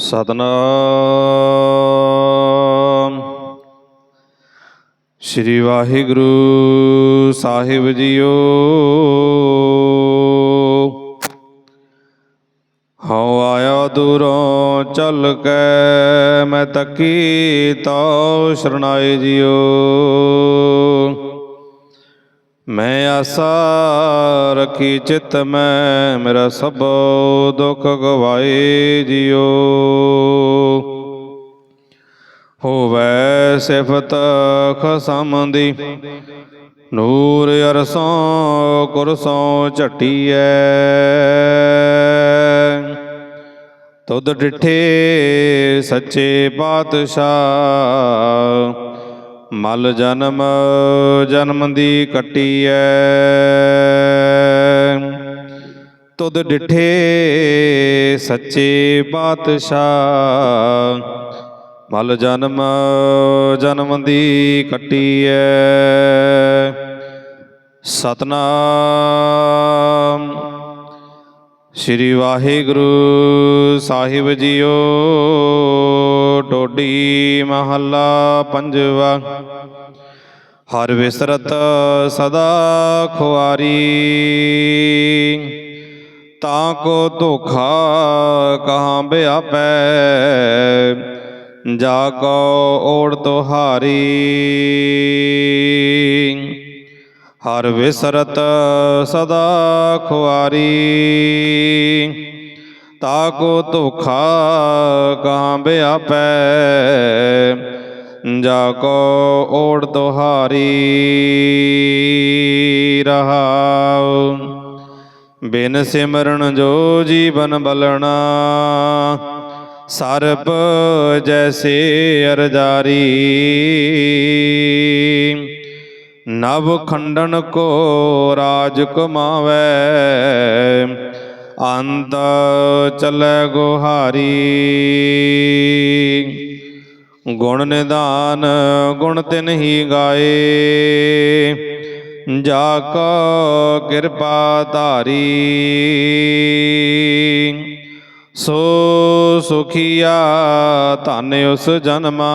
ਸਤਨਾਮ। ਸ੍ਰੀ ਵਾਹਿਗੁਰੂ ਸਾਹਿਬ ਜੀਓ। ਹਉ ਆਇਆ ਦੂਰੋਂ ਚੱਲ ਕੇ ਮੈਂ ਤੱਕੀ ਤਉ ਸ਼ਰਨਾਏ ਜੀਓ। ਮੈਂ ਆਸਾ ਰਖੀ ਚਿਤ ਮੈਂ ਮੇਰਾ ਸਭ ਦੁੱਖ ਗਵਾਏ ਜਿਓ। ਹੋਵੇ ਸਿਫਤ ਖਸਮ ਦੀ ਨੂਰ ਅਰਸੋਂ ਕੁਰਸੋਂ ਝਟੀਐ। ਤੁਧ ਡਿਠੇ ਸੱਚੇ ਪਾਤਸ਼ਾਹ, ਮਲ ਜਨਮ ਜਨਮ ਦੀ ਕੱਟੀਐ। ਤੁਧ ਡਿਠੇ ਸੱਚੇ ਪਾਤਸ਼ਾਹ ਮਲ ਜਨਮ ਜਨਮ ਦੀ ਕੱਟੀ ਕੱਟੀਐ। ਸਤਨਾਮ। ਸ੍ਰੀ ਵਾਹਿਗੁਰੂ ਸਾਹਿਬ ਜੀਓ ਟੋਡੀ ਮਹੱਲਾ ਪੰਜਵਾ। ਹਰ ਵਿਸਰਤ ਸਦਾ ਖੁਆਰੀ। ਤਾਂ ਕੋ ਧੋਖਾ ਕਹਾਂ ਬਿਆਪੈ ਜਾ ਕੋ ਓੜ ਤੁਹਾਰੀ। ਹਰ ਵਿਸਰਤ ਸਦਾ ਖੁਆਰੀ। ਤਾ ਕੋ ਧੋਖਾ ਕਹਾਂ ਬਿਆਪੈ। ਜਾ ਕੋ ਓੜ ਤੁਹਾਰੀ। ਰਹਾਉ। ਬਿਨ ਸਿਮਰਨ ਜੋ ਜੀਵਨ ਬਲਣਾ। ਸਰਬ ਜੈਸੇ ਅਰਜਾਰੀ। ਨਵ ਖੰਡਨ ਕੋ ਰਾਜ ਕਮਾਵੇ, ਅੰਤ ਚਲੇ ਗੁਹਾਰੀ। ਗੁਣ ਨਿਦਾਨ ਗੁਣ ਤਿਨ ਹੀ ਗਾਏ, ਜਾ ਕੋ ਕਿਰਪਾ ਧਾਰੀ। ਸੋ ਸੁਖੀਆ ਧਨ ਉਸ ਜਨਮਾ।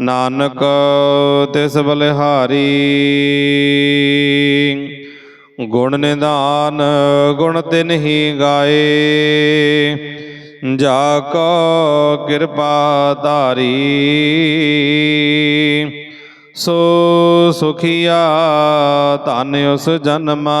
ਨਾਨਕ ਤਿਸ ਬਲਿਹਾਰੀ। ਗੁਣ ਨਿਦਾਨ, ਗੁਣ ਤਿਨ ਹੀ ਗਾਏ। ਜਾ ਕੋ ਕਿਰਪਾ ਧਾਰੀ। ਸੋ ਸੁਖੀਆ ਧਨ ਉਸ ਜਨਮਾ।